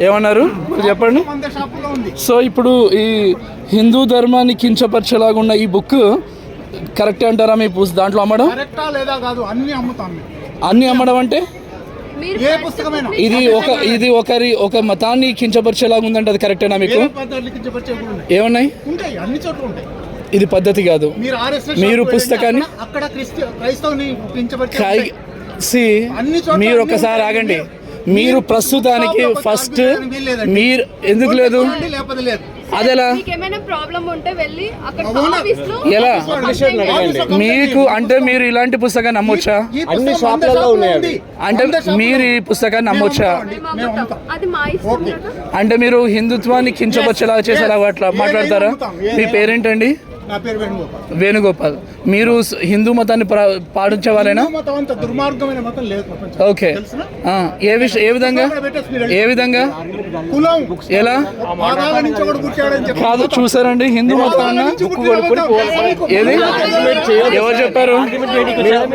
ఏమన్నారు? చెప్పండి. సో ఇప్పుడు ఈ హిందూ ధర్మాన్ని కించపరిచేలాగా ఉన్న ఈ బుక్ కరెక్టే అంటారా మీ పుస్- దాంట్లో అమ్మడం? కరెక్టా లేదా కాదు అన్ని అమ్ముతాం అన్ని అమ్మడం అంటే? మీరు ఏ పుస్తకమైనా. ఇది ఒక ఇది ఒకరి ఒక మతాన్ని కించపరిచేలాగా ఉందంటే అది కరెక్టేనా మీకు? ఏమున్నాయి? ఉంటాయి అన్ని చోట్ల ఉంటాయి. ఇది పద్ధతి కాదు. మీరు ఆర్ఎస్ఎస్ మీరు షాపుకి పుస్తకాన్ని- అక్కడ క్రైస్తవుని. సి మీరు ఒకసారి. ఆగండి. మీరు- ప్రస్తుతానికి ఫస్ట్. మీరు ఎందుకు లేదు? అదెలా? మీకు ఏమైనా ప్రాబ్లం ఉంటే వెళ్ళి అక్కడ అవునా? ఆఫీస్లో ఎలా? మీకు అంటే మీరు ఇలాంటి పుస్తకాన్ని నమ్మొచ్చా? వంద షాపుల్లో ఉంది. అంటే మీరు ఈ. పుస్తకాన్ని మేము నమ్మొచ్చా? అంటే మీరు హిందుత్వాన్ని కించపరిచేలా చేసేలా అట్లా మాట్లాడతారా. మీ. పేరేంటండి? నా పేరు వేణుగోపాల్. వేణుగోపాల్. మీరు హిందూ మతాన్ని ప్ర- పాటించే వాళ్ళేనా? హిందూ మతం అంత దుర్మార్గమైన మతం లేదు. ఓకే. తెలుసునా? ఆ, ఏ విష ఏ విధంగా? ఏ విధంగా? కులం. ఎలా? కాదు చూసారండి. హిందూ మతం. అన్న ఏది? ఎవరు చెప్పారు?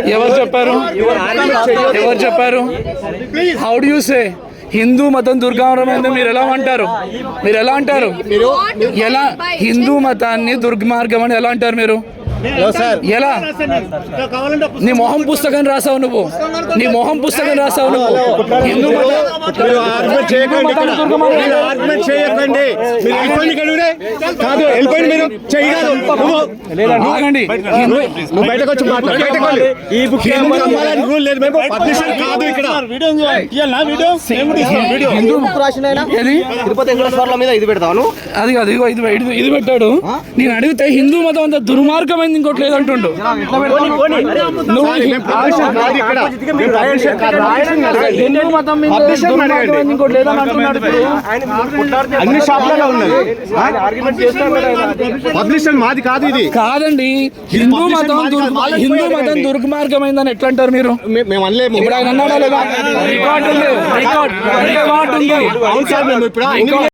ఎవరు చెప్పారు? ఎవరు చెప్పారు? How do you say Hindu మతం దుర్గారమైంది మీరు ఎలా అంటారు? మీరు ఎలా అంటారు? ఎలా? హిందూ మతాన్ని దుర్మార్గం అని ఎలా అంటారు మీరు? ఎలా? కావాలంటే నీ మొహం పుస్తకం రాసావు నువ్వు. నీ మొహం పుస్తకం రాసావు నువ్వు. హిందూ మతం మీరు ఆర్గ్యుమెంట్ చేయకండి ఇక్కడ. మీరు ఆర్గ్యుమెంట్ చేయకండి. మీరు వెళ్ళిపోండి ఇక్కడ నుండి. కాదు వెళ్ళిపోయింది మీరు. చేయగలరు నువ్వు ఆగండి. హిందూ నువ్వు బయటకు వచ్చి మాట్లాడు. బయటకు వెళ్ళు. ఈ బుక్ అమ్మాలని రూల్ లేదు. మేము పబ్లిషర్ కాదు ఇక్కడ. హిందూ ఏది? తిరుపతి వెంకటేశ్వర్ల మీద ఇది పెడతాను అది కాదు ఇది ఇది పెట్టాడు. నేను అడిగితే హిందూ మతం అంత దుర్మార్గమైంది ఇంకోటి లేదంటుండు. హిందూ మతం మీద దుర్మార్గమైంది ఇంకోటి లేదని అంటున్నాడు ఇప్పుడు. అన్ని షాపులలో ఉన్నది. పబ్లిషర్ మాది కాదు ఇది. కాదండి. హిందూ మతం హిందూ మతం దుర్మార్గమైందని ఎట్లా అంటారు మీరు? మేము అనలేము. ఇప్పుడు ఆయన అన్నాడా లేదా? రికార్డు ఉంది. రికార్డ్ రికార్డ్ ఉంది